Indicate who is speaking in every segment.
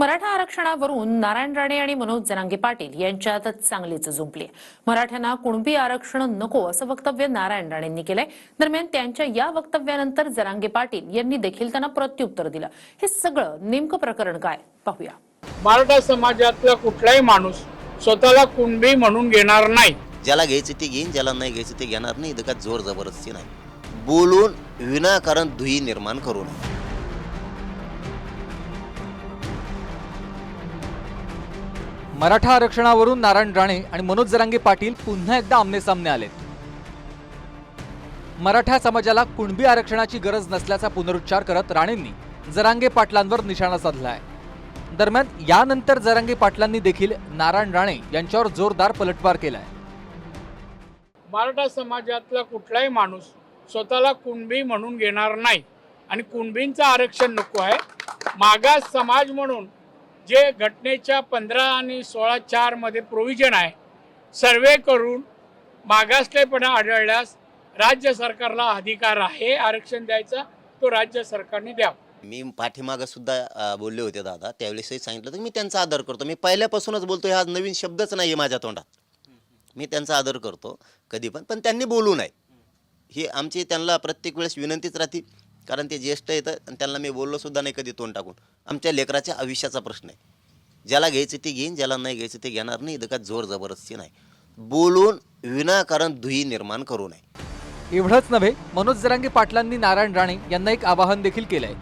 Speaker 1: मराठा आरक्षणावरून नारायण राणे आणि मनोज जरांगे पाटील यांच्यात चांगलीच जुंपली मराठ्यांना कुणबी आरक्षण नको असं वक्तव्य नारायण राणेंनी केलंय. दरम्यान त्यांच्या या वक्तव्यानंतर जरांगे पाटील यांनी देखील त्यांना प्रत्युत्तर दिलं. हे सगळं नेमकं प्रकरण काय? पाहूया.
Speaker 2: मराठा समाजातला कुठलाही माणूस स्वतःला कुणबी म्हणून घेणार नाही.
Speaker 3: ज्याला घ्यायचं ते घेईन ज्याला नाही घ्यायचं ते घेणार नाही. इथं का जोर जबरदस्ती नाही. बोलून विनाकारण धुई निर्माण करू नये.
Speaker 4: मराठा आरक्षणावरून नारायण राणे आणि मनोज जरांगे पाटील पुन्हा एकदा आमनेसामने आलेत मराठा समाजाला कुणबी आरक्षणाची गरज नसल्याचा पुनरुच्चार करत राणेंनी जरांगे पाटलांवर निशाणा साधला आहे दरम्यान यानंतर जरांगे पाटलांनी देखील नारायण राणे यांच्यावर जोरदार पलटवार केलाय.
Speaker 2: मराठा समाजातला कुठलाही माणूस स्वतःला कुणबी म्हणून घेणार नाही आणि कुणबींचं आरक्षण नको आहे. मागास समाज म्हणून जे घटनेच्या पंधरा आणि सोळा चारमध्ये प्रोव्हिजन आहे सर्वे करून मागासलेपणा आढळल्यास राज्य सरकारला अधिकार आहे आरक्षण द्यायचा तो राज्य सरकारने द्यावा.
Speaker 3: मी पाठीमागं सुद्धा बोलले होते दादा त्यावेळेसही सांगितलं तर मी त्यांचा आदर करतो. मी पहिल्यापासूनच बोलतो हा नवीन शब्दच नाही आहे माझ्या तोंडात. मी त्यांचा आदर करतो कधी पण पण त्यांनी बोलू नये. ही आमची त्यांना प्रत्येक वेळेस विनंतीच राहते कारण ते ज्येष्ठ येतं आणि त्यांना मी बोललो सुद्धा नाही कधी तोंड टाकून. आमच्या लेकराच्या आयुष्याचा प्रश्न आहे. ज्याला घ्यायचं ते घेईन ज्याला नाही घ्यायचं ते घेणार नाही. इथं का जोर जबरदस्ती नाही. बोलून विनाकारण धुई निर्माण करू नये.
Speaker 4: एवढंच नव्हे मनोज जरांगे पाटलांनी नारायण राणे यांना एक आवाहन देखील केलंय.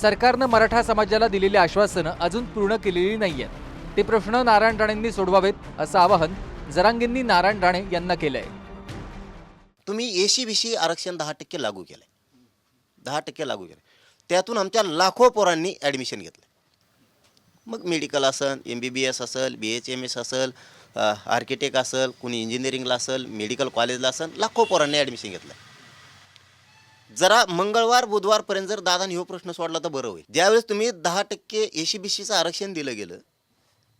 Speaker 4: सरकारनं मराठा समाजाला दिलेली आश्वासनं अजून पूर्ण केलेली नाहीयेत. ते प्रश्न नारायण राणेंनी सोडवावेत असं आवाहन जरांगेंनी नारायण राणे यांना केलंय.
Speaker 3: तुम्ही एसी बीसी आरक्षण दहा टक्के लागू केलं दहा टक्के लागू केले. त्यातून आमच्या लाखो पोरांनी ॲडमिशन घेतलं. मग मेडिकल असेल एम बी बी एस असेल बी एच एम एस असेल आर्किटेक्ट असेल कुणी इंजिनिअरिंगला असेल मेडिकल कॉलेजला असेल लाखो पोरांनी ॲडमिशन घेतलं. जरा मंगळवार बुधवारपर्यंत जर दादाने ह्यो प्रश्न सोडला तर बरं होईल. ज्यावेळेस तुम्ही दहा टक्के ए सी बी सीचं आरक्षण दिलं गेलं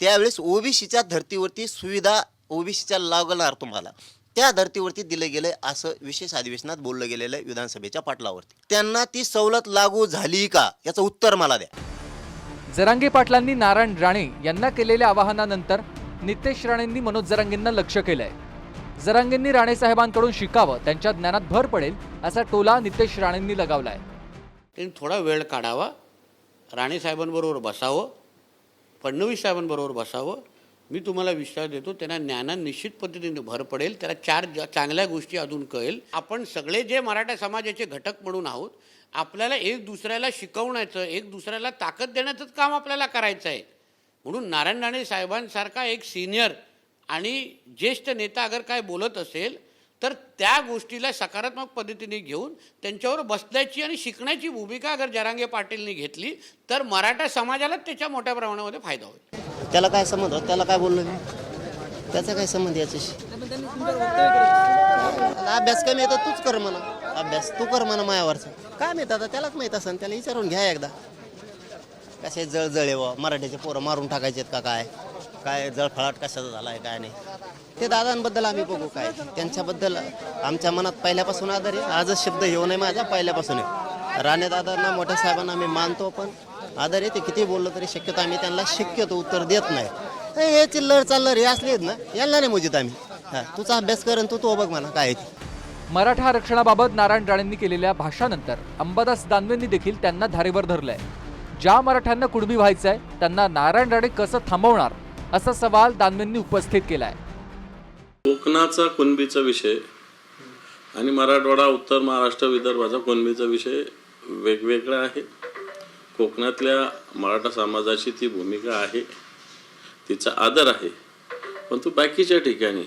Speaker 3: त्यावेळेस ओबीसीच्या धर्तीवरती सुविधा ओबीसीच्या लागणार तुम्हाला. त्या धर्तीवरती दिलं गेलं असं विशेष अधिवेशनात बोललं गेलेलं आहे विधानसभेच्या पाटलावरती. त्यांना ती सवलत लागू झाली का? याचं उत्तर मला द्या.
Speaker 4: जरांगे पाटलांनी नारायण राणे यांना केलेल्या आवाहनानंतर नितेश राणेंनी मनोज जरांगेंना लक्ष केलंय. जरांगेंनी राणे साहेबांकडून शिकावं त्यांच्या ज्ञानात भर पडेल असा टोला नितेश राणेंनी लगावलाय.
Speaker 5: त्यांनी थोडा वेळ काढावा राणे साहेबांबरोबर बसावं फडणवीस साहेबांबरोबर बसावं मी तुम्हाला विश्वास देतो त्यांना ज्ञानात निश्चित पद्धतीने भर पडेल त्याला चार ज- चांगल्या गोष्टी अजून कळेल. आपण सगळे जे मराठा समाजाचे घटक म्हणून आहोत आपल्याला एक दुसऱ्याला शिकवण्याचं एक दुसऱ्याला ताकद देण्याचंच काम आपल्याला करायचं आहे. म्हणून नारायण राणे साहेबांसारखा एक सिनियर आणि ज्येष्ठ नेता अगर काय बोलत असेल तर त्या गोष्टीला सकारात्मक पद्धतीने घेऊन त्यांच्यावर बसण्याची आणि शिकण्याची भूमिका अगर जरांगे पाटीलनी घेतली तर मराठा समाजालाच त्याच्या मोठ्या प्रमाणामध्ये फायदा होईल.
Speaker 3: त्याला काय संबंध त्याला काय बोललो मी? त्याचा काय संबंध याच्याशी? अभ्यास कमी येतो तूच कर म्हणा. अभ्यास तू कर म्हणा मायावरचा. काय माहीत आता? त्यालाच माहीत असेल त्याला विचारून घ्या एकदा. कसे जळजळे व मराठीचे पोरं मारून टाकायचेत का काय? काय जळफळाट कशाचा झाला आहे काय नाही. ते दादांबद्दल आम्ही बघू काय. त्यांच्याबद्दल आमच्या मनात पहिल्यापासून आदर आहे. आजच शब्द येऊ नये माझा पहिल्यापासून आहे. राणे दादांना मोठ्या साहेबांना आम्ही मानतो पण आदर आहे ते किती बोललो तरी शक्यतो आम्ही त्यांना शक्यतो उत्तर देत नाही. हे चिल्लर चाललर हे असले आहेत ना यांना नाही मोजित आम्ही. हां तुझा अभ्यास कर तू तो बघ म्हणा काय आहे ते.
Speaker 4: मराठा आरक्षणाबाबत नारायण राणेंनी केलेल्या भाषानंतर अंबादास दानवेंनी देखील त्यांना धारेवर धरलंय. ज्या मराठ्यांना कुणबी व्हायचंय त्यांना नारायण राणे कसं थांबवणार? असा सवाल दानवेंनी उपस्थित केलाय.
Speaker 6: कोकणाचा कुणबीचा विषय आणि मराठवाडा उत्तर महाराष्ट्र विदर्भाचा कुणबीचा विषय वेगवेगळा आहे. कोकणातल्या मराठा समाजाची ती भूमिका आहे तिचा आदर आहे. परंतु बाकीच्या ठिकाणी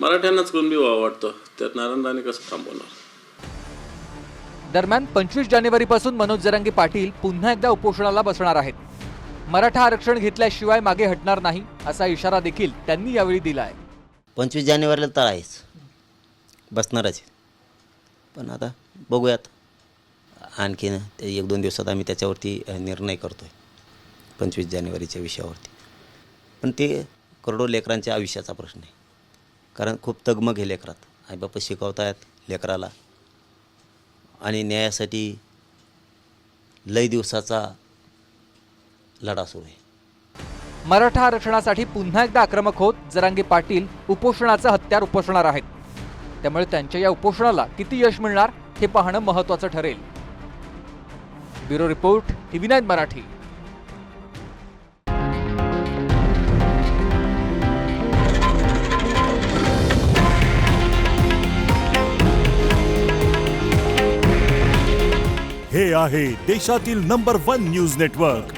Speaker 6: मराठ्यांनाच कुणबी व्हावं वाटतं त्यात नारायण कसं थांबवणार?
Speaker 4: दरम्यान पंचवीस जानेवारीपासून मनोज जरांगे पाटील पुन्हा एकदा उपोषणाला बसणार आहेत. मराठा आरक्षण घेतल्याशिवाय मागे हटणार नाही असा इशारा देखील त्यांनी यावेळी दिला आहे
Speaker 3: पंचवीस जानेवारीला तर आहेच बसणारच आहे. पण आता बघूयात. आणखीन ते एक दोन दिवसात आम्ही त्याच्यावरती निर्णय करतो आहे पंचवीस जानेवारीच्या विषयावरती. पण ते करोडो लेकरांच्या आयुष्याचा प्रश्न आहे. कारण खूप तगमग हे लेकरात. आईबापा शिकवतायत लेकराला. आणि न्यायासाठी लय दिवसाचा
Speaker 7: लढा सुरू आहे.
Speaker 4: मराठा आरक्षणासाठी पुन्हा एकदा आक्रमक होत जरांगे पाटील उपोषणाचं हत्यार उपोषणार आहेत. त्यामुळे त्यांच्या या उपोषणाला किती यश मिळणार हे पाहणं महत्वाचं ठरेल. Bureau report TV nine Marathi.
Speaker 8: हे आहे देशातील नंबर वन न्यूज नेटवर्क